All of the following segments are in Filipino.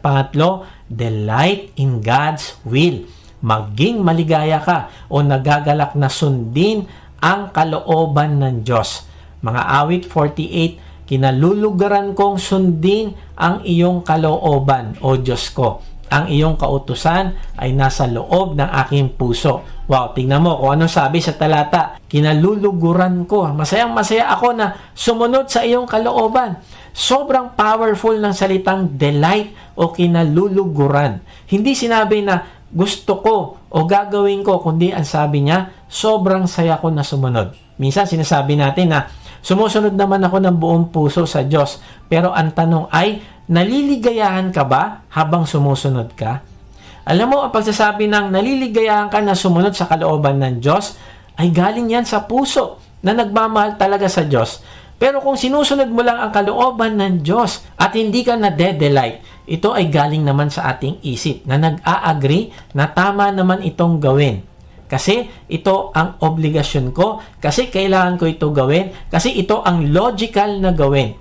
Pangatlo, delight in God's will. Maging maligaya ka o nagagalak na sundin ang kalooban ng Diyos. Mga awit 48, kinalulugaran kong sundin ang iyong kalooban, O Diyos ko. Ang iyong kautusan ay nasa loob ng aking puso. Wow, tingnan mo kung ano sabi sa talata. Kinaluluguran ko. Masayang masaya ako na sumunod sa iyong kalooban. Sobrang powerful ng salitang delight o kinaluluguran. Hindi sinabi na gusto ko o gagawin ko, kundi ang sabi niya, sobrang saya ko na sumunod. Minsan sinasabi natin na sumusunod naman ako ng buong puso sa Diyos. Pero ang tanong ay, naliligayahan ka ba habang sumusunod ka? Alam mo, ang pagsasabi ng naliligayahan ka na sumunod sa kalooban ng Diyos, ay galing yan sa puso na nagmamahal talaga sa Diyos. Pero kung sinusunod mo lang ang kalooban ng Diyos at hindi ka na delight ito ay galing naman sa ating isip na nag-a-agree na tama naman itong gawin. Kasi ito ang obligasyon ko, kasi kailangan ko ito gawin, kasi ito ang logical na gawin.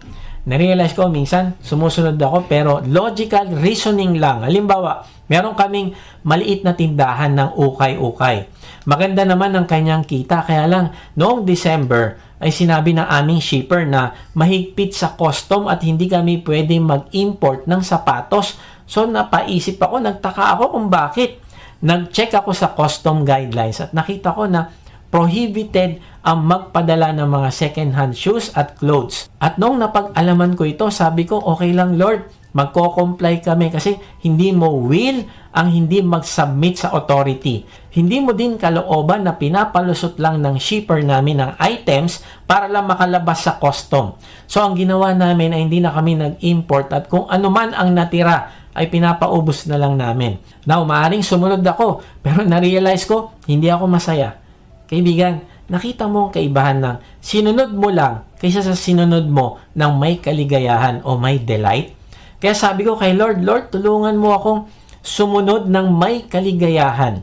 Narealize ko minsan, sumusunod ako pero logical reasoning lang. Halimbawa, meron kaming maliit na tindahan ng ukay-ukay. Maganda naman ang kanyang kita, kaya lang noong December, ay sinabi ng aming shipper na mahigpit sa custom at hindi kami pwede mag-import ng sapatos. So napaisip ako, nagtaka ako kung bakit. Nag-check ako sa custom guidelines at nakita ko na prohibited ang magpadala ng mga second-hand shoes at clothes. At nung napag-alaman ko ito, sabi ko, okay lang Lord, magko-comply kami kasi hindi mo will ang hindi mag-submit sa authority. Hindi mo din kalooban na pinapalusot lang ng shipper namin ng items para lang makalabas sa custom. So ang ginawa namin ay hindi na kami nag-import at kung ano man ang natira ay pinapaubos na lang namin. Now, maaaring sumunod ako pero na-realize ko hindi ako masaya. Kaibigan, nakita mo ang kaibahan ng sinunod mo lang kaysa sa sinunod mo ng may kaligayahan o may delight. Kaya sabi ko kay Lord, Lord, tulungan mo akong sumunod ng may kaligayahan.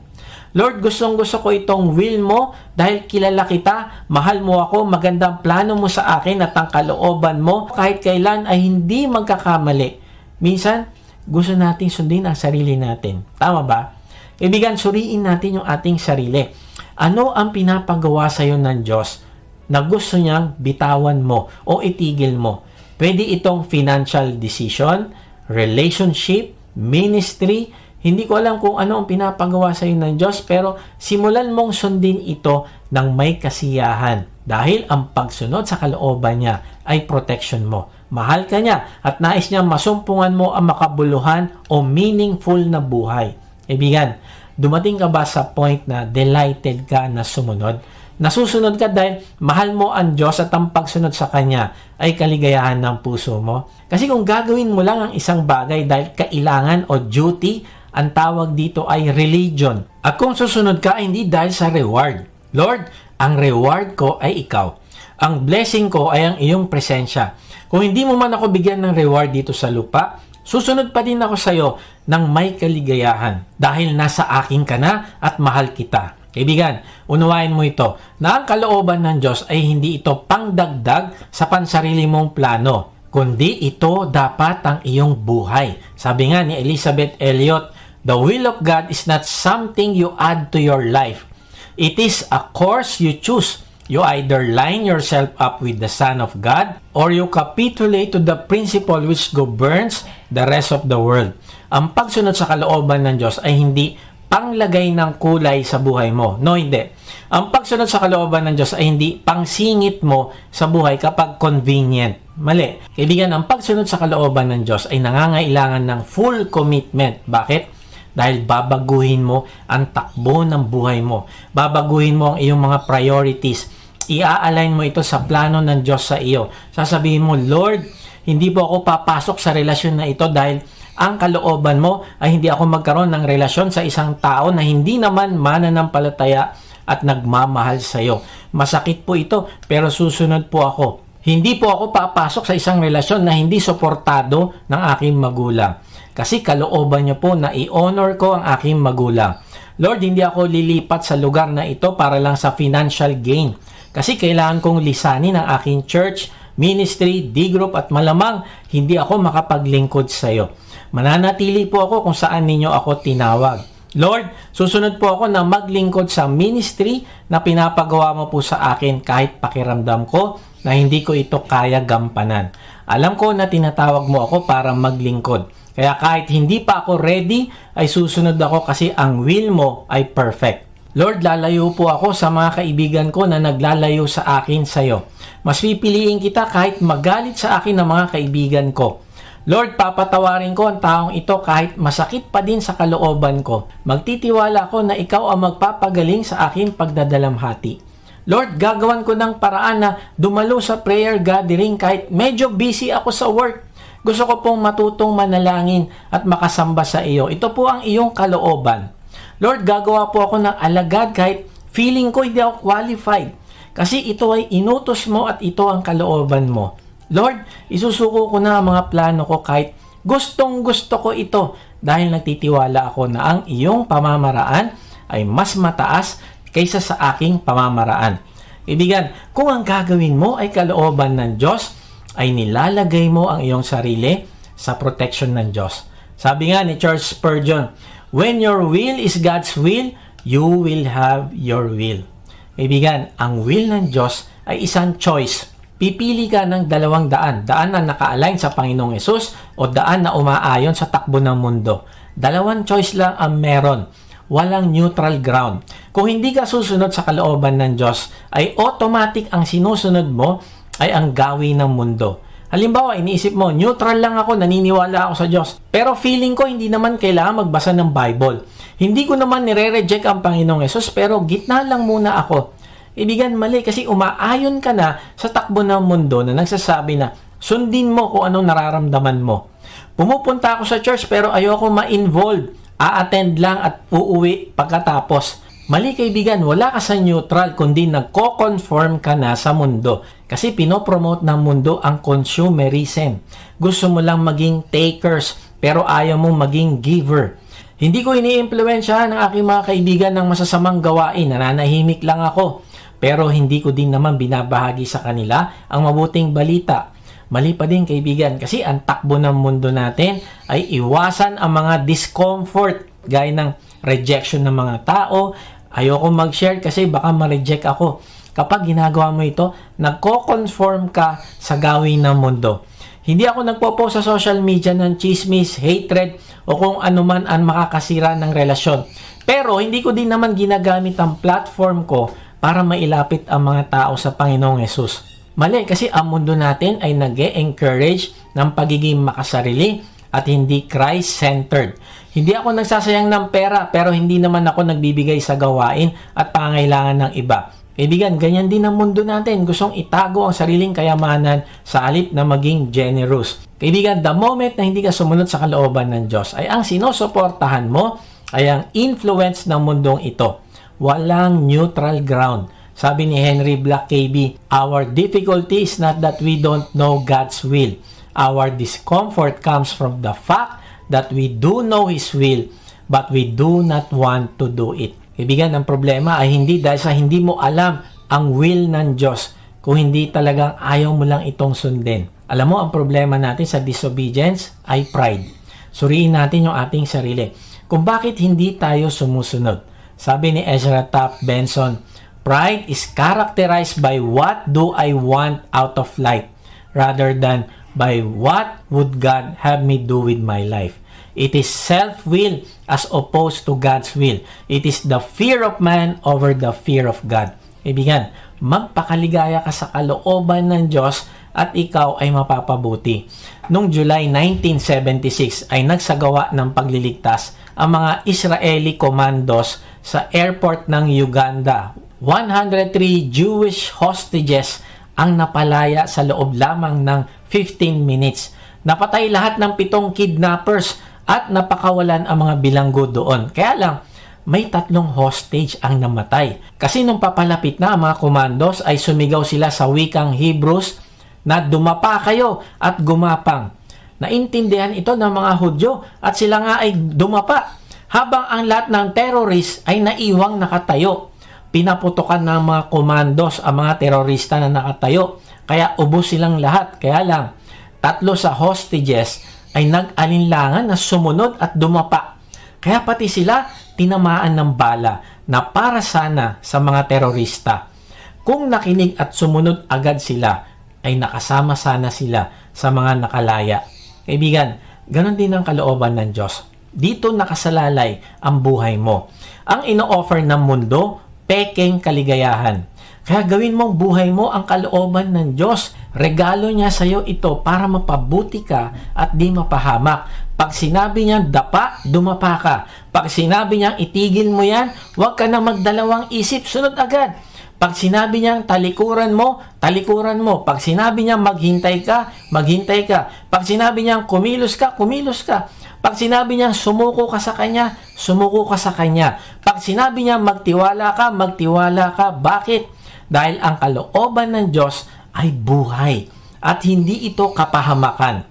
Lord, gustong gusto ko itong will mo dahil kilala kita, mahal mo ako, magandang plano mo sa akin at ang kalooban mo kahit kailan ay hindi magkakamali. Minsan, gusto nating sundin ang sarili natin. Tama ba? Ibigan, suriin natin yung ating sarili. Ano ang pinapagawa sa iyo ng Diyos na gusto niyang bitawan mo o itigil mo? Pwede itong financial decision, relationship, ministry, hindi ko alam kung ano ang pinapagawa sa iyo ng Diyos pero simulan mong sundin ito ng may kasiyahan dahil ang pagsunod sa kalooban niya ay protection mo. Mahal ka niya at nais niya masumpungan mo ang makabuluhan o meaningful na buhay. Ibigan, dumating ka ba sa point na delighted ka na sumunod? Nasusunod ka dahil mahal mo ang Diyos at ang pagsunod sa Kanya ay kaligayahan ng puso mo. Kasi kung gagawin mo lang ang isang bagay dahil kailangan o duty, ang tawag dito ay religion. At kung susunod ka, hindi dahil sa reward. Lord, ang reward ko ay ikaw. Ang blessing ko ay ang iyong presensya. Kung hindi mo man ako bigyan ng reward dito sa lupa, susunod pa din ako sa iyo ng may kaligayahan dahil nasa akin ka na at mahal kita. Kaibigan, unawain mo ito na ang kalooban ng Diyos ay hindi ito pangdagdag sa pansarili mong plano, kundi ito dapat ang iyong buhay. Sabi nga ni Elizabeth Elliot, The will of God is not something you add to your life. It is a course you choose. You either line yourself up with the Son of God or you capitulate to the principle which governs the rest of the world. Ang pagsunod sa kalooban ng Diyos ay hindi panglagay ng kulay sa buhay mo. No, hindi. Ang pagsunod sa kalooban ng Diyos ay hindi pangsingit mo sa buhay kapag convenient. Mali. Kaibigan, ang pagsunod sa kalooban ng Diyos ay nangangailangan ng full commitment. Bakit? Dahil babaguhin mo ang takbo ng buhay mo. Babaguhin mo ang iyong mga priorities. Ia-align mo ito sa plano ng Diyos sa iyo. Sasabihin mo, Lord, hindi po ako papasok sa relasyon na ito dahil ang kalooban mo ay hindi ako magkaroon ng relasyon sa isang tao na hindi naman mananampalataya at nagmamahal sa iyo. Masakit po ito, pero susunod po ako. Hindi po ako papasok sa isang relasyon na hindi suportado ng aking magulang. Kasi kalooban niyo po na i-honor ko ang aking magulang. Lord, hindi ako lilipat sa lugar na ito para lang sa financial gain. Kasi kailangan kong lisanin ang aking church, ministry, D-group at malamang hindi ako makapaglingkod sa iyo. Mananatili po ako kung saan ninyo ako tinawag. Lord, susunod po ako na maglingkod sa ministry na pinapagawa mo po sa akin kahit pakiramdam ko na hindi ko ito kaya gampanan. Alam ko na tinatawag mo ako para maglingkod. Kaya kahit hindi pa ako ready, ay susunod ako kasi ang will mo ay perfect. Lord, lalayo po ako sa mga kaibigan ko na naglalayo sa akin sa iyo. Mas pipiliin kita kahit magalit sa akin ng mga kaibigan ko. Lord, papatawarin ko ang taong ito kahit masakit pa din sa kalooban ko. Magtitiwala ko na ikaw ang magpapagaling sa aking pagdadalamhati. Lord, gagawan ko ng paraan na dumalo sa prayer gathering kahit medyo busy ako sa work. Gusto ko pong matutong manalangin at makasamba sa iyo. Ito po ang iyong kalooban. Lord, gagawa po ako ng alagad kahit feeling ko hindi ako qualified. Kasi ito ay inutos mo at ito ang kalooban mo. Lord, isusuko ko na ang mga plano ko kahit gustong gusto ko ito dahil nagtitiwala ako na ang iyong pamamaraan ay mas mataas kaysa sa aking pamamaraan. Ibigan, kung ang gagawin mo ay kalooban ng Diyos, ay nilalagay mo ang iyong sarili sa protection ng Diyos. Sabi nga ni Charles Spurgeon, When your will is God's will, you will have your will. Ibigan, ang will ng Diyos ay isang choice pipili ka ng dalawang daan. Daan na naka-align sa Panginoong Yesus o daan na umaayon sa takbo ng mundo. Dalawang choice lang ang meron. Walang neutral ground. Kung hindi ka susunod sa kalooban ng Diyos, ay automatic ang sinusunod mo ay ang gawin ng mundo. Halimbawa, iniisip mo, neutral lang ako, naniniwala ako sa Diyos. Pero feeling ko, hindi naman kailangan magbasa ng Bible. Hindi ko naman nire-reject ang Panginoong Yesus, pero gitna lang muna ako Ibigan mali kasi umaayon ka na sa takbo ng mundo na nagsasabi na sundin mo kung anong nararamdaman mo. Pumupunta ako sa church pero ayoko ma-involve. A-attend lang at uuwi pagkatapos. Mali kaibigan, wala ka sa neutral kundi nagko-conform ka na sa mundo. Kasi pinopromote ng mundo ang consumerism. Gusto mo lang maging takers pero ayaw mong maging giver. Hindi ko ini-impluensya ng aking mga kaibigan ng masasamang gawain. Nananahimik lang ako pero hindi ko din naman binabahagi sa kanila ang mabuting balita. Mali pa din kaibigan kasi ang takbo ng mundo natin ay iwasan ang mga discomfort gaya ng rejection ng mga tao. Ayoko mag-share kasi baka ma-reject ako. Kapag ginagawa mo ito, nagko-conform ka sa gawin ng mundo. Hindi ako nagpo-post sa social media ng chismis, hatred, o kung anuman ang makakasira ng relasyon. Pero hindi ko din naman ginagamit ang platform ko para mailapit ang mga tao sa Panginoong Yesus. Mali kasi ang mundo natin ay nag encourage ng pagiging makasarili at hindi Christ-centered. Hindi ako nagsasayang ng pera pero hindi naman ako nagbibigay sa gawain at pangailangan ng iba. Kaibigan, ganyan din ang mundo natin. Gustong itago ang sariling kayamanan sa alip na maging generous. Kaibigan, the moment na hindi ka sumunod sa kalooban ng Diyos, ay ang sinusuportahan mo ay ang influence ng mundong ito. Walang neutral ground. Sabi ni Henry Black KB, Our difficulty is not that we don't know God's will. Our discomfort comes from the fact that we do know His will, but we do not want to do it. Ibigan, ang problema ay hindi dahil sa hindi mo alam ang will ng Diyos, kung hindi talagang ayaw mo lang itong sundin. Alam mo, ang problema natin sa disobedience ay pride. Suriin natin yung ating sarili. Kung bakit hindi tayo sumusunod. Sabi ni Ezra Taft Benson, Pride is characterized by what do I want out of life rather than by what would God have me do with my life. It is self-will as opposed to God's will. It is the fear of man over the fear of God. Ibigan, magpakaligaya ka sa kalooban ng Diyos at ikaw ay mapapabuti. Noong July 1976 ay nagsagawa ng pagliligtas ang mga Israeli commandos sa airport ng Uganda. 103 Jewish hostages ang napalaya sa loob lamang ng 15 minutes. Napatay lahat ng pitong kidnappers at napakawalan ang mga bilanggo doon. Kaya lang, may tatlong hostage ang namatay. Kasi nung papalapit na ang mga commandos ay sumigaw sila sa wikang Hebrews na dumapa kayo at gumapang. Naintindihan ito ng mga Hudyo at sila nga ay dumapa habang ang lahat ng terrorist ay naiwang nakatayo. Pinaputokan ng mga komandos ang mga terorista na nakatayo Kaya ubos silang lahat. Kaya lang, tatlo sa hostages ay nag-alinlangan na sumunod at dumapa. Kaya pati sila tinamaan ng bala na para sana sa mga terorista. Kung nakinig at sumunod agad sila, ay nakasama sana sila sa mga nakalaya. Kaibigan, ganon din ang kalooban ng Diyos. Dito nakasalalay ang buhay mo. Ang ino-offer ng mundo, pekeng kaligayahan. Kaya gawin mong buhay mo ang kalooban ng Diyos. Regalo niya sa iyo ito para mapabuti ka at di mapahamak. Pag sinabi niya dapa, dumapa ka. Pag sinabi niya itigil mo yan, huwag ka na magdalawang isip, sunod agad. Pag sinabi niyang talikuran mo, talikuran mo. Pag sinabi niyang maghintay ka, maghintay ka. Pag sinabi niyang kumilos ka, kumilos ka. Pag sinabi niyang sumuko ka sa kanya, sumuko ka sa kanya. Pag sinabi niyang magtiwala ka, magtiwala ka. Bakit? Dahil ang kalooban ng Diyos ay buhay at hindi ito kapahamakan.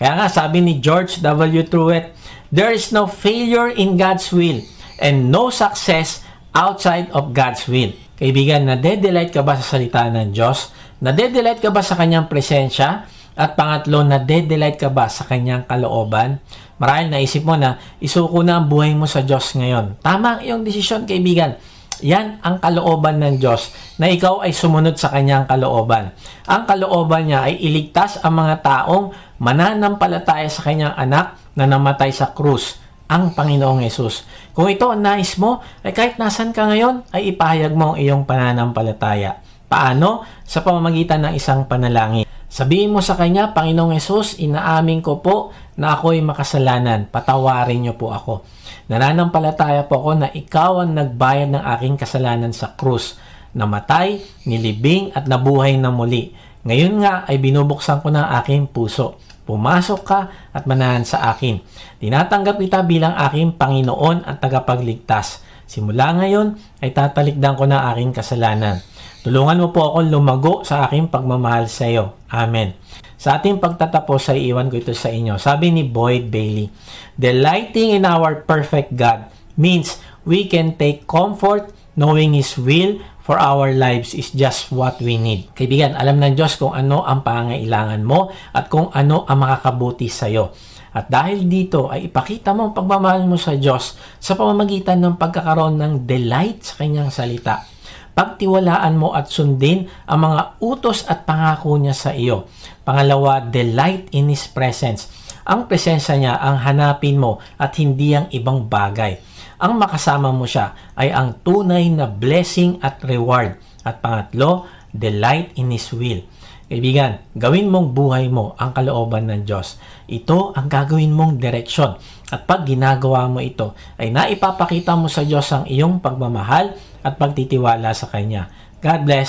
Kaya nga sabi ni George W. Truett, there is no failure in God's will and no success outside of God's will. Kaibigan, nade-delight ka ba sa salita ng Diyos? Nade-delight ka ba sa kanyang presensya? At pangatlo, nade-delight ka ba sa kanyang kalooban? Marahil naisip mo na isuko na ang buhay mo sa Diyos ngayon. Tama ang iyong desisyon, kaibigan. Yan ang kalooban ng Diyos na ikaw ay sumunod sa kanyang kalooban. Ang kalooban niya ay iligtas ang mga taong mananampalataya sa kanyang anak na namatay sa krus ang Panginoong Yesus. Kung ito ang nais mo, ay kahit nasan ka ngayon, ay ipahayag mo ang iyong pananampalataya. Paano? Sa pamamagitan ng isang panalangin. Sabihin mo sa Kanya, Panginoong Yesus, inaamin ko po na ako'y makasalanan. Patawarin niyo po ako. Nananampalataya po ako na ikaw ang nagbayad ng aking kasalanan sa krus. Namatay, nilibing at nabuhay na muli. Ngayon nga ay binubuksan ko na aking puso. Pumasok ka at manahan sa akin. Tinatanggap kita bilang aking Panginoon at tagapagligtas. Simula ngayon ay tatalikdan ko na aking kasalanan. Tulungan mo po akong lumago sa aking pagmamahal sa iyo. Amen. Sa ating pagtatapos ay iwan ko ito sa inyo. Sabi ni Boyd Bailey, Delighting in our perfect God means we can take comfort knowing His will for our lives is just what we need. Kaibigan, alam ng Diyos kung ano ang pangangailangan mo at kung ano ang makakabuti sa iyo. At dahil dito ay ipakita mo ang pagmamahal mo sa Diyos sa pamamagitan ng pagkakaroon ng delight sa kanyang salita. Pagtiwalaan mo at sundin ang mga utos at pangako niya sa iyo. Pangalawa, delight in His presence. Ang presensya niya ang hanapin mo at hindi ang ibang bagay ang makasama mo siya ay ang tunay na blessing at reward. At pangatlo, delight in His will. Kaibigan, gawin mong buhay mo ang kalooban ng Diyos. Ito ang gagawin mong direksyon. At pag ginagawa mo ito, ay naipapakita mo sa Diyos ang iyong pagmamahal at pagtitiwala sa Kanya. God bless.